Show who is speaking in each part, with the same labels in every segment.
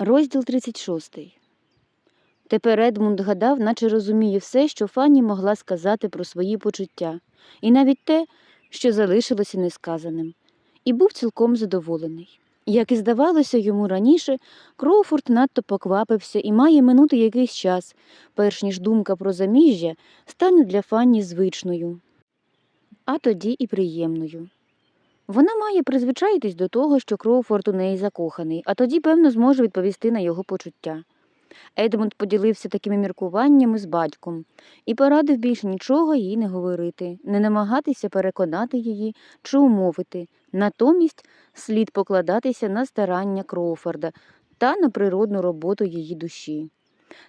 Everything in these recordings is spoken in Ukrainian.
Speaker 1: Розділ 36. Тепер Едмунд гадав, наче розуміє все, що Фанні могла сказати про свої почуття, і навіть те, що залишилося несказаним, і був цілком задоволений. Як і здавалося йому раніше, Кроуфорд надто поквапився і має минути якийсь час, перш ніж думка про заміжжя стане для Фанні звичною, а тоді і приємною. Вона має призвичаїтись до того, що Кроуфорд у неї закоханий, а тоді, певно, зможе відповісти на його почуття. Едмунд поділився такими міркуваннями з батьком і порадив більше нічого їй не говорити, не намагатися переконати її чи умовити. Натомість слід покладатися на старання Кроуфорда та на природну роботу її душі.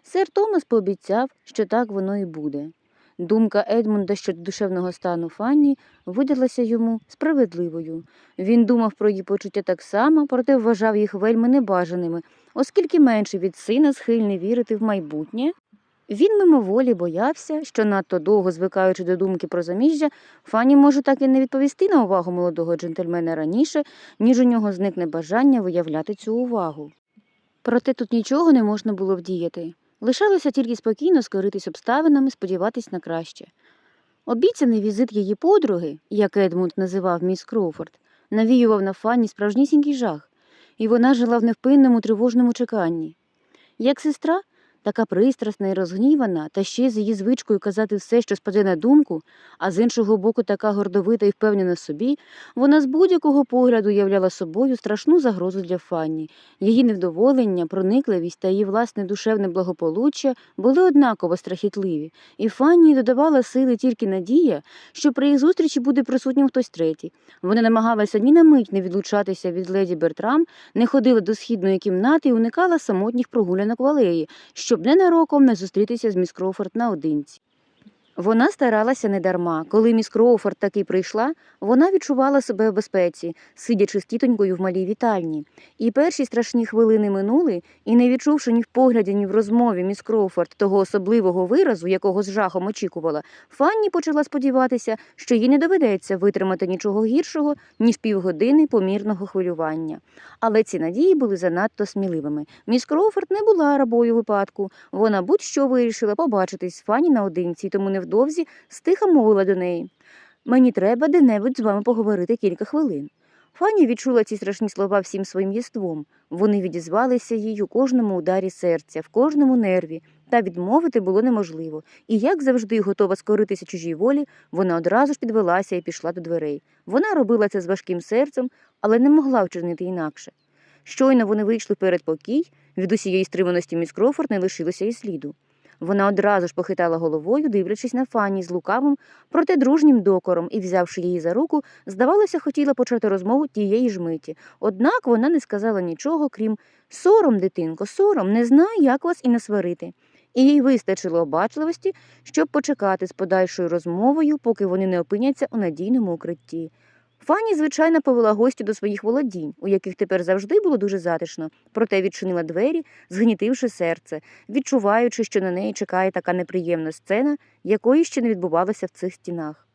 Speaker 1: Сер Томас пообіцяв, що так воно і буде. Думка Едмунда щодо душевного стану Фанні видалася йому справедливою. Він думав про її почуття так само, проте вважав їх вельми небажаними, оскільки менше від сина схильний вірити в майбутнє. Він мимоволі боявся, що надто довго звикаючи до думки про заміжжя, Фанні може так і не відповісти на увагу молодого джентльмена раніше, ніж у нього зникне бажання виявляти цю увагу. Проте тут нічого не можна було вдіяти. Лишалося тільки спокійно скоритись обставинами, сподіватись на краще. Обіцяний візит її подруги, як Едмунд називав міс Кроуфорд, навіював на Фанні справжнісінький жах, і вона жила в невпинному тривожному чеканні. Як сестра, така пристрасна і розгнівана, та ще з її звичкою казати все, що спаде на думку, а з іншого боку така гордовита і впевнена собі, вона з будь-якого погляду являла собою страшну загрозу для Фанні. Її невдоволення, проникливість та її власне душевне благополуччя були однаково страхітливі, і Фанні додавала сили тільки надія, що при їх зустрічі буде присутнім хтось третій. Вона намагалася ні на мить не відлучатися від леді Бертрам, не ходила до східної кімнати і уникала самотніх прогулянок в алеї, щоб ненароком не зустрітися з міс Кроуфорд наодинці. Вона старалася недарма. Коли міс Кроуфорд таки прийшла, вона відчувала себе в безпеці, сидячи з тітонькою в малій вітальні. І перші страшні хвилини минули, і не відчувши ні в погляді, ні в розмові міс Кроуфорд того особливого виразу, якого з жахом очікувала, Фанні почала сподіватися, що їй не доведеться витримати нічого гіршого, ніж півгодини помірного хвилювання. Але ці надії були занадто сміливими. Міс Кроуфорд не була рабою випадку. Вона будь-що вирішила побачитись з Фанні наодинці, тому невдовзі стиха мовила до неї. Мені треба де-небудь з вами поговорити кілька хвилин. Фанні відчула ці страшні слова всім своїм єством. Вони відізвалися їй у кожному ударі серця, в кожному нерві, та відмовити було неможливо. І, як завжди, готова скоритися чужій волі, вона одразу ж підвелася і пішла до дверей. Вона робила це з важким серцем, але не могла вчинити інакше. Щойно вони вийшли перед покій, від усієї стриманості міс Крофорд не лишилося і сліду. Вона одразу ж похитала головою, дивлячись на Фанні з лукавим, проте дружнім докором, і, взявши її за руку, здавалося, хотіла почати розмову тієї ж миті. Однак вона не сказала нічого, крім сором, дитинко, сором, не знаю, як вас і не сварити. І їй вистачило обачливості, щоб почекати з подальшою розмовою, поки вони не опиняться у надійному укритті. Фанні, звичайно, повела гостю до своїх володінь, у яких тепер завжди було дуже затишно, проте відчинила двері, згнітивши серце, відчуваючи, що на неї чекає така неприємна сцена, якої ще не відбувалося в цих стінах.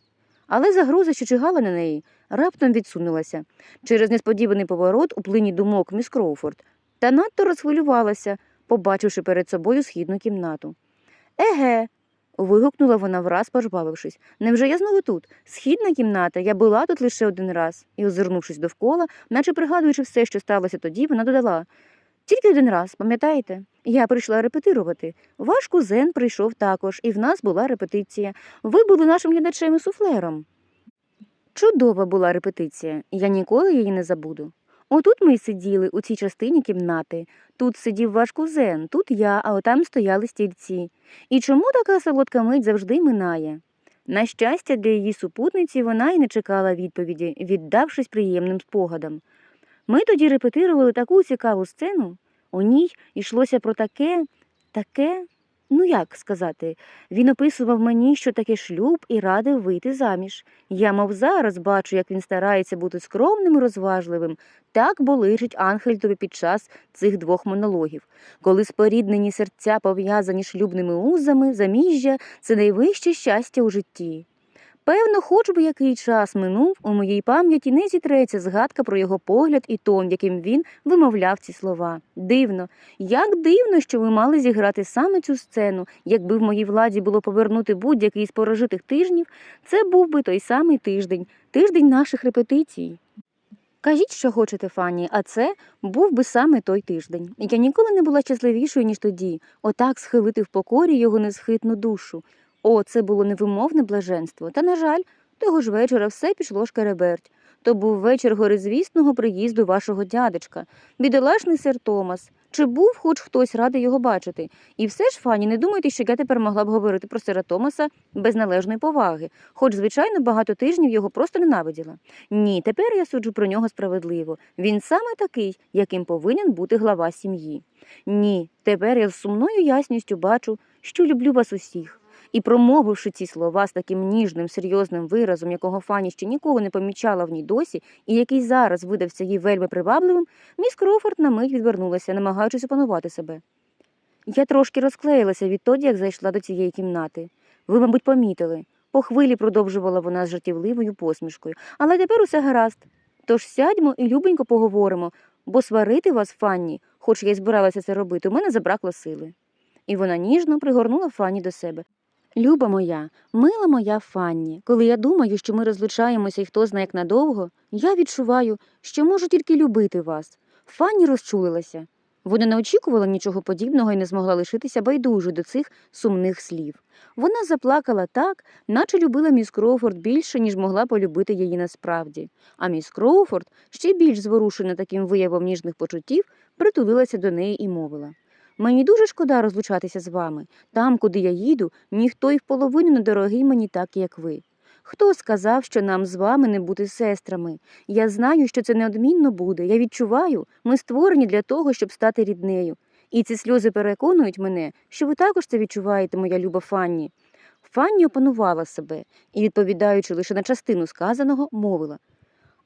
Speaker 1: Але загроза, що чигала на неї, раптом відсунулася через несподіваний поворот у плині думок міс Кроуфорд, та надто розхвилювалася, побачивши перед собою східну кімнату. Еге. Вигукнула вона враз, пожбавившись. Невже я знову тут? Східна кімната, я була тут лише один раз. І, озирнувшись довкола, наче пригадуючи все, що сталося тоді, вона додала тільки один раз, пам'ятаєте? Я прийшла репетирувати. Ваш кузен прийшов також, і в нас була репетиція. Ви були нашим глядачем і суфлером. Чудова була репетиція, я ніколи її не забуду. Отут ми й сиділи у цій частині кімнати. Тут сидів ваш кузен, тут я, а отам стояли стільці. І чому така солодка мить завжди минає? На щастя, для її супутниці вона й не чекала відповіді, віддавшись приємним спогадам. Ми тоді репетирували таку цікаву сцену. У ній йшлося про таке, таке, ну як сказати, він описував мені, що таке шлюб і радив вийти заміж. Я, мов зараз, бачу, як він старається бути скромним і розважливим. Так болижить Анхельтові під час цих двох монологів. Коли споріднені серця пов'язані шлюбними узами, заміжжя це найвище щастя у житті. Певно, хоч би який час минув, у моїй пам'яті не зітреться згадка про його погляд і тон, яким він вимовляв ці слова. Дивно, як дивно, що ви мали зіграти саме цю сцену. Якби в моїй владі було повернути будь-який з порожитих тижнів, це був би той самий тиждень, тиждень наших репетицій. Кажіть, що хочете, Фанні, а це був би саме той тиждень. Я ніколи не була щасливішою, ніж тоді, отак схилити в покорі його несхитну душу. О, це було невимовне блаженство. Та, на жаль, того ж вечора все пішло шкереберть. То був вечір горизвісного приїзду вашого дядечка, бідолашний сер Томас. Чи був хоч хтось радий його бачити? І все ж, Фані, не думайте, що я тепер могла б говорити про сера Томаса без належної поваги, хоч, звичайно, багато тижнів його просто ненавиділа. Ні, тепер я суджу про нього справедливо. Він саме такий, яким повинен бути глава сім'ї. Ні, тепер я з сумною ясністю бачу, що люблю вас усіх. І, промовивши ці слова з таким ніжним, серйозним виразом, якого Фані ще ніколи не помічала в ній досі, і який зараз видався їй вельми привабливим, міс Кроуфорд на мить відвернулася, намагаючись опанувати себе. Я трошки розклеїлася відтоді, як зайшла до цієї кімнати. Ви, мабуть, помітили. По хвилі продовжувала вона з жартівливою посмішкою. Але тепер усе гаразд. Тож сядьмо і любенько поговоримо, бо сварити вас, Фанні, хоч я й збиралася це робити, у мене забракло сили. І вона ніжно пригорнула Фанні до себе. Люба моя, мила моя Фанні, коли я думаю, що ми розлучаємося і хто знає як надовго, я відчуваю, що можу тільки любити вас. Фанні розчулилася. Вона не очікувала нічого подібного і не змогла лишитися байдужою до цих сумних слів. Вона заплакала так, наче любила міс Кроуфорд більше, ніж могла полюбити її насправді. А міс Кроуфорд, ще більш зворушена таким виявом ніжних почуттів, притулилася до неї і мовила. Мені дуже шкода розлучатися з вами. Там, куди я їду, ніхто й в половину не дорогий мені так, як ви. Хто сказав, що нам з вами не бути сестрами? Я знаю, що це неодмінно буде. Я відчуваю, ми створені для того, щоб стати ріднею. І ці сльози переконують мене, що ви також це відчуваєте, моя люба Фанні. Фанні опанувала себе і, відповідаючи лише на частину сказаного, мовила.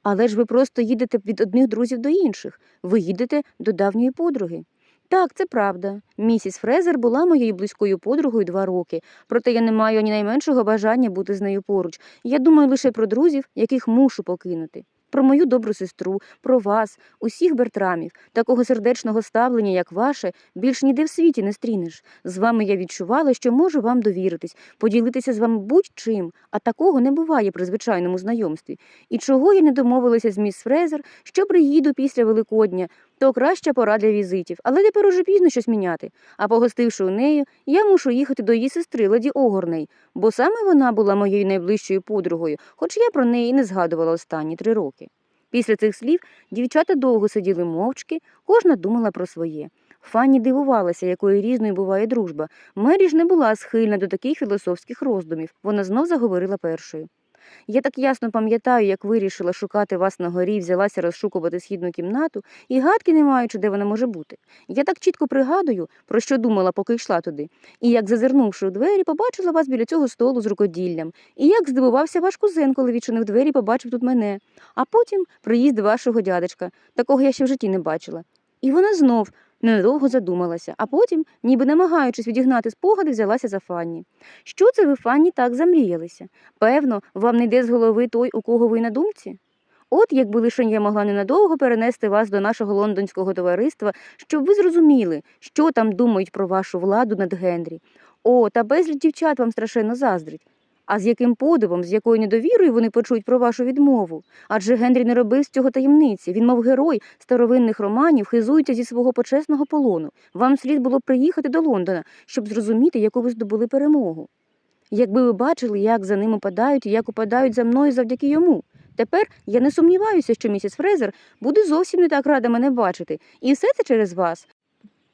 Speaker 1: Але ж ви просто їдете від одних друзів до інших, ви їдете до давньої подруги. Так, це правда. Місіс Фрезер була моєю близькою подругою два роки, проте я не маю ні найменшого бажання бути з нею поруч. Я думаю лише про друзів, яких мушу покинути. Про мою добру сестру, про вас, усіх бертрамів, такого сердечного ставлення, як ваше, більш ніде в світі не стрінеш. З вами я відчувала, що можу вам довіритись, поділитися з вами будь-чим, а такого не буває при звичайному знайомстві. І чого я не домовилася з міс Фрезер, що приїду після Великодня, то краща пора для візитів, але тепер уже пізно щось міняти. А погостивши у неї, я мушу їхати до її сестри Леді Огорней, бо саме вона була моєю найближчою подругою, хоч я про неї не згадувала останні три роки. Після цих слів дівчата довго сиділи мовчки, кожна думала про своє. Фанні дивувалася, якою різною буває дружба. Мері ж не була схильна до таких філософських роздумів. Вона знов заговорила першою. Я так ясно пам'ятаю, як вирішила шукати вас на горі, взялася розшукувати східну кімнату, і гадки не маючи, де вона може бути. Я так чітко пригадую, про що думала, поки йшла туди, і як, зазирнувши у двері, побачила вас біля цього столу з рукоділлям, і як здивувався ваш кузен, коли відчинив двері, побачив тут мене, а потім приїзд вашого дядечка, такого я ще в житті не бачила. І вона знов ненадовго задумалася, а потім, ніби намагаючись відігнати спогади, взялася за Фанні. Що це ви, Фанні, так замріялися? Певно, вам не йде з голови той, у кого ви на думці? От якби лише я могла ненадовго перенести вас до нашого лондонського товариства, щоб ви зрозуміли, що там думають про вашу владу над Генрі. О, та безліч дівчат вам страшенно заздрить. А з яким подивом, з якою недовірою вони почують про вашу відмову? Адже Генрі не робив з цього таємниці. Він, мов герой старовинних романів, хизується зі свого почесного полону. Вам слід було приїхати до Лондона, щоб зрозуміти, яку ви здобули перемогу. Якби ви бачили, як за ним упадають і як упадають за мною завдяки йому. Тепер я не сумніваюся, що місіс Фрезер буде зовсім не так рада мене бачити, і все це через вас.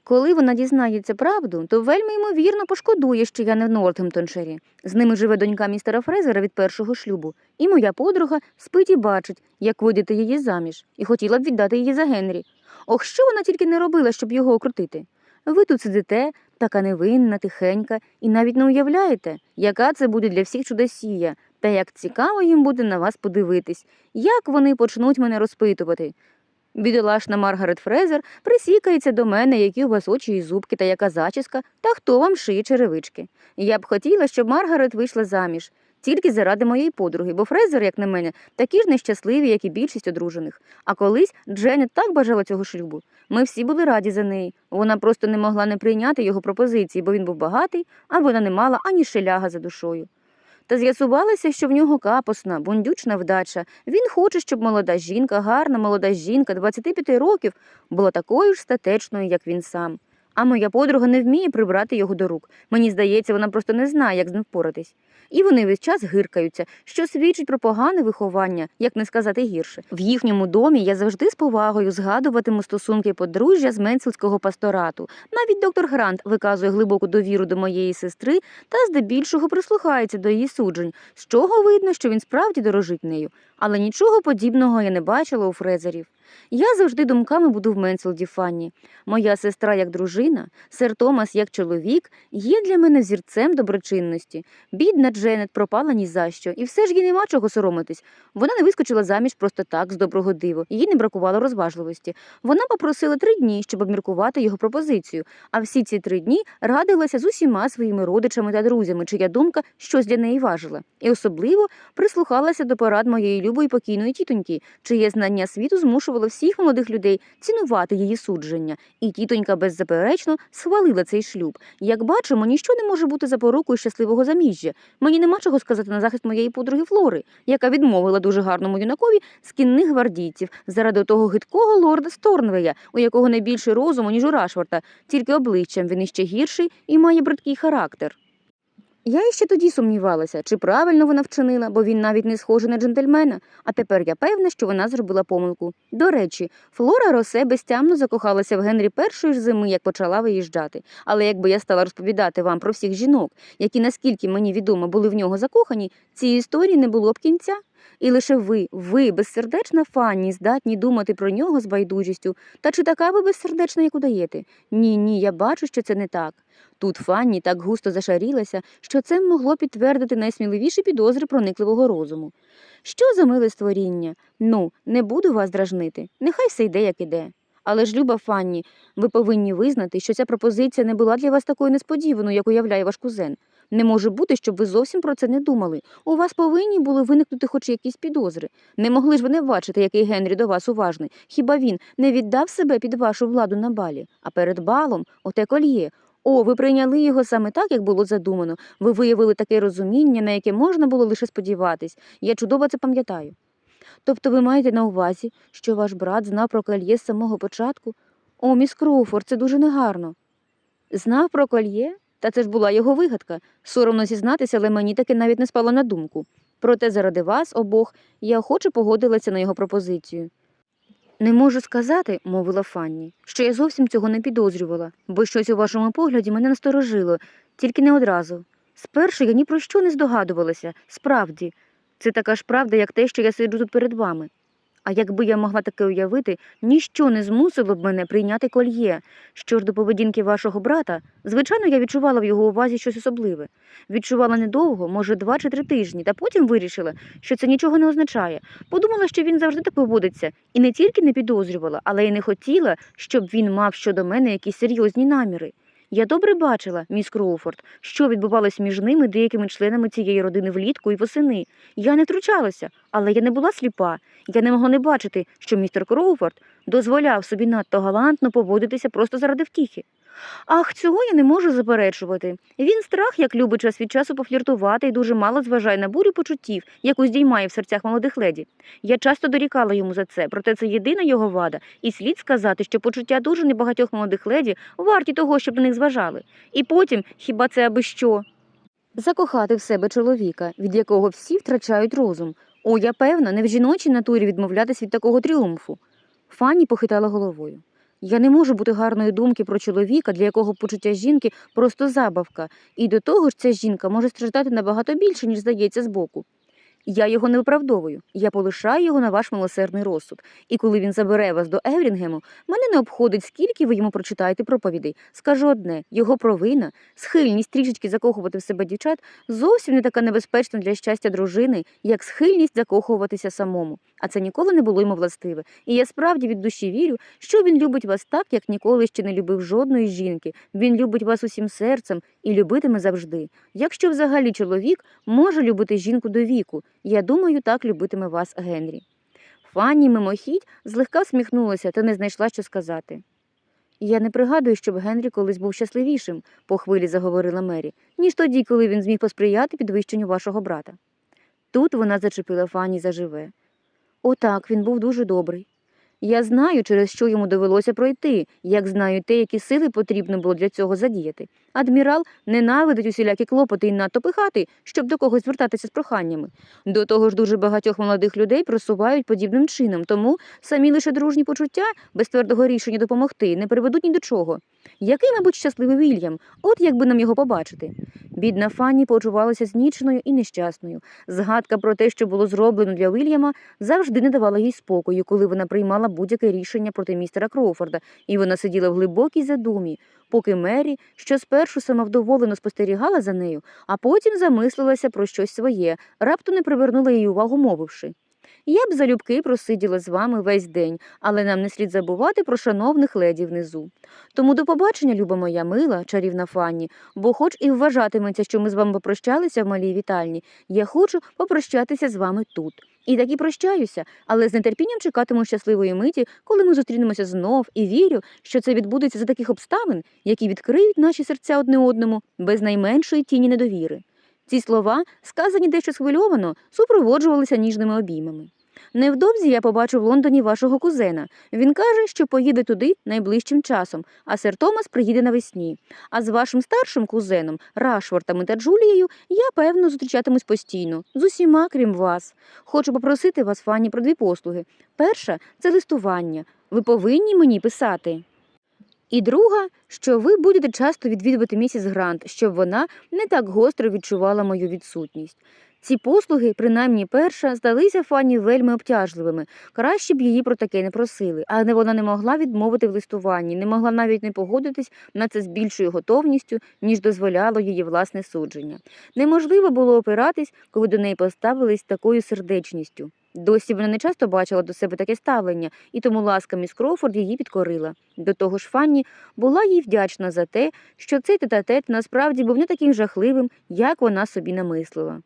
Speaker 1: Коли вона дізнається правду, то вельми ймовірно пошкодує, що я не в Нортгемтонширі. З ними живе донька містера Фрезера від першого шлюбу, і моя подруга спить і бачить, як видати її заміж, і хотіла б віддати її за Генрі. Ох, що вона тільки не робила, щоб його окрутити. Ви тут сидите, така невинна, тихенька, і навіть не уявляєте, яка це буде для всіх чудосія, та як цікаво їм буде на вас подивитись, як вони почнуть мене розпитувати. Бідолашна Маргарет Фрезер присікається до мене, які у вас очі і зубки, та яка зачіска, та хто вам шиє черевички. Я б хотіла, щоб Маргарет вийшла заміж. тільки заради моєї подруги, бо Фрезер, як на мене, такі ж нещасливі, як і більшість одружених. А колись Дженет так бажала цього шлюбу. Ми всі були раді за неї. Вона просто не могла не прийняти його пропозиції, бо він був багатий, а вона не мала ані шеляга за душою. Та з'ясувалося, що в нього капосна, бундючна вдача. Він хоче, щоб молода жінка, гарна молода жінка 25 років, була такою ж статечною, як він сам. А моя подруга не вміє прибрати його до рук. Мені здається, вона просто не знає, як з ним впоратись. І вони весь час гиркаються, що свідчить про погане виховання, як не сказати гірше. В їхньому домі я завжди з повагою згадуватиму стосунки подружжя з менсельського пасторату. Навіть доктор Грант виказує глибоку довіру до моєї сестри та здебільшого прислухається до її суджень, з чого видно, що він справді дорожить нею. Але нічого подібного я не бачила у Фрезерів. Я завжди думками буду в Менселді Фанні. Моя сестра як дружина, сер Томас як чоловік є для мене зірцем доброчинності. Бідна Дженет пропала ні за що, і все ж їй нема чого соромитись. Вона не вискочила заміж просто так, з доброго диву, їй не бракувало розважливості. Вона попросила три дні, щоб обміркувати його пропозицію, а всі ці три дні радилася з усіма своїми родичами та друзями, чия думка щось для неї важила. І особливо прислухалася до порад моєї любої покійної тітоньки, чиє знання світу змушувало всіх молодих людей цінувати її судження. І тітонька беззаперечно схвалила цей шлюб. Як бачимо, ніщо не може бути запорукою щасливого заміжжя. Мені нема чого сказати на захист моєї подруги Флори, яка відмовила дуже гарному юнакові з кінних гвардійців заради того гидкого лорда Сторнвея, у якого не більше розуму, ніж у Рашфорта, тільки обличчям він іще гірший і має бридкий характер. Я іще тоді сумнівалася, чи правильно вона вчинила, бо він навіть не схожий на джентльмена, а тепер я певна, що вона зробила помилку. До речі, Флора Росе безтямно закохалася в Генрі першої ж зими, як почала виїжджати. Але якби я стала розповідати вам про всіх жінок, які, наскільки мені відомо, були в нього закохані, цієї історії не було б кінця. І лише ви, ви, безсердечна Фанні, здатні думати про нього з байдужістю. Та чи така ви безсердечна, як удаєте? Ні, ні, я бачу, що це не так. Тут Фанні так густо зашарілася, що це могло підтвердити найсміливіші підозри проникливого розуму. Що за миле створіння? Ну, не буду вас дражнити. Нехай все йде, як іде. Але ж, люба Фанні, ви повинні визнати, що ця пропозиція не була для вас такою несподіваною, як уявляє ваш кузен. Не може бути, щоб ви зовсім про це не думали. У вас повинні були виникнути хоч якісь підозри. Не могли ж ви не бачити, який Генрі до вас уважний. Хіба він не віддав себе під вашу владу на балі? А перед балом оте кольє. О, ви прийняли його саме так, як було задумано. Ви виявили таке розуміння, на яке можна було лише сподіватись. Я чудово це пам'ятаю. Тобто ви маєте на увазі, що ваш брат знав про кольє з самого початку? О, міс Кроуфорд, це дуже негарно. Знав про кольє? Та це ж була його вигадка. Соромно зізнатися, але мені таки навіть не спало на думку. Проте заради вас обох я охоче погодилася на його пропозицію. Не можу сказати, мовила Фанні, що я зовсім цього не підозрювала, бо щось у вашому погляді мене насторожило, тільки не одразу. Спершу я ні про що не здогадувалася, справді. Це така ж правда, як те, що я сиджу тут перед вами. А якби я могла таке уявити, ніщо не змусило б мене прийняти кольє. Що ж до поведінки вашого брата, звичайно, я відчувала в його увазі щось особливе. Відчувала недовго, може, два чи три тижні, та потім вирішила, що це нічого не означає. Подумала, що він завжди так поводиться, і не тільки не підозрювала, але й не хотіла, щоб він мав щодо мене якісь серйозні наміри. Я добре бачила, міс Кроуфорд, що відбувалось між ними деякими членами цієї родини влітку і восени. Я не втручалася, але я не була сліпа. Я не могла не бачити, що містер Кроуфорд дозволяв собі надто галантно поводитися просто заради втіхи. Ах, цього я не можу заперечувати. Він страх, як любить час від часу пофліртувати і дуже мало зважає на бурю почуттів, яку здіймає в серцях молодих леді. Я часто дорікала йому за це, проте це єдина його вада, і слід сказати, що почуття дуже небагатьох молодих леді варті того, щоб на них зважали. І потім, хіба це аби що? Закохати в себе чоловіка, від якого всі втрачають розум. О, я певна, не в жіночій натурі відмовлятись від такого тріумфу. Фанні похитала головою. Я не можу бути гарної думки про чоловіка, для якого почуття жінки просто забавка, і до того ж ця жінка може страждати набагато більше, ніж здається збоку. Я його не виправдовую, я полишаю його на ваш милосердний розсуд. І коли він забере вас до Еврінгему, мене не обходить, скільки ви йому прочитаєте проповідей. Скажу одне: його провина, схильність трішечки закохувати в себе дівчат зовсім не така небезпечна для щастя дружини, як схильність закохуватися самому. А це ніколи не було йому властиве. І я справді від душі вірю, що він любить вас так, як ніколи ще не любив жодної жінки. Він любить вас усім серцем і любитиме завжди. Якщо взагалі чоловік може любити жінку до віку, я думаю, так любитиме вас Генрі. Фанні мимохідь злегка всміхнулася та не знайшла, що сказати. Я не пригадую, щоб Генрі колись був щасливішим, по хвилі заговорила Мері, ніж тоді, коли він зміг посприяти підвищенню вашого брата. Тут вона зачепила Фанні заживе. Отак, він був дуже добрий. Я знаю, через що йому довелося пройти, як знаю те, які сили потрібно було для цього задіяти. Адмірал ненавидить усілякі клопоти і надто пихати, щоб до когось звертатися з проханнями. До того ж, дуже багатьох молодих людей просувають подібним чином, тому самі лише дружні почуття без твердого рішення допомогти не приведуть ні до чого. Який, мабуть, щасливий Вільям, от якби нам його побачити. Бідна Фанні почувалася зніченою і нещасною. Згадка про те, що було зроблено для Вільяма, завжди не давала їй спокою, коли вона приймала будь-яке рішення проти містера Кроуфорда, і вона сиділа в глибокій задумі, поки Мері, що спершу самовдоволено спостерігала за нею, а потім замислилася про щось своє, раптом не привернула її увагу, мовивши. Я б залюбки просиділа з вами весь день, але нам не слід забувати про шановних леді внизу. Тому до побачення, люба моя мила, чарівна Фанні, бо хоч і вважатиметься, що ми з вами попрощалися в малій вітальні, я хочу попрощатися з вами тут. І так і прощаюся, але з нетерпінням чекатиму щасливої миті, коли ми зустрінемося знов, і вірю, що це відбудеться за таких обставин, які відкриють наші серця одне одному без найменшої тіні недовіри. Ці слова, сказані дещо схвильовано, супроводжувалися ніжними обіймами. Невдовзі я побачу в Лондоні вашого кузена. Він каже, що поїде туди найближчим часом, а сер Томас приїде навесні. А з вашим старшим кузеном, Рашфортами та Джулією, я певно зустрічатимусь постійно, з усіма, крім вас. Хочу попросити вас, Фанні, про дві послуги. Перша це листування. Ви повинні мені писати. І друга, що ви будете часто відвідувати місіс Грант, щоб вона не так гостро відчувала мою відсутність. Ці послуги, принаймні перша, здалися Фанні вельми обтяжливими. Краще б її про таке не просили, але вона не могла відмовити в листуванні, не могла навіть не погодитись на це з більшою готовністю, ніж дозволяло її власне судження. Неможливо було опиратись, коли до неї поставились такою сердечністю. Досі вона не часто бачила до себе таке ставлення, і тому ласка міс Кроуфорд її підкорила. До того ж, Фанні була їй вдячна за те, що цей тет-а-тет насправді був не таким жахливим, як вона собі намислила.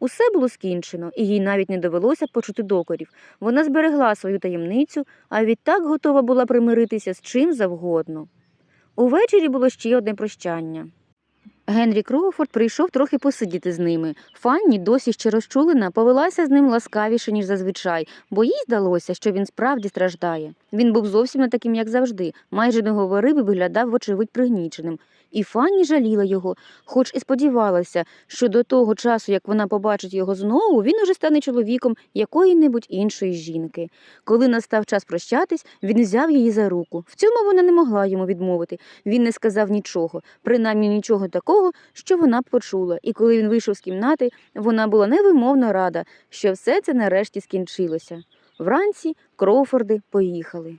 Speaker 1: Усе було скінчено, і їй навіть не довелося почути докорів. Вона зберегла свою таємницю, а відтак готова була примиритися з чим завгодно. Увечері було ще одне прощання. Генрі Кроуфорд прийшов трохи посидіти з ними. Фанні, досі ще розчулена, повелася з ним ласкавіше, ніж зазвичай, бо їй здалося, що він справді страждає. Він був зовсім не таким, як завжди, майже не говорив і виглядав, вочевидь, пригніченим. І Фанні жаліла його, хоч і сподівалася, що до того часу, як вона побачить його знову, він уже стане чоловіком якої-небудь іншої жінки. Коли настав час прощатись, він взяв її за руку. В цьому вона не могла йому відмовити. Він не сказав нічого, принаймні нічого такого, що вона б почула. І коли він вийшов з кімнати, вона була невимовно рада, що все це нарешті скінчилося. Вранці Кроуфорди поїхали.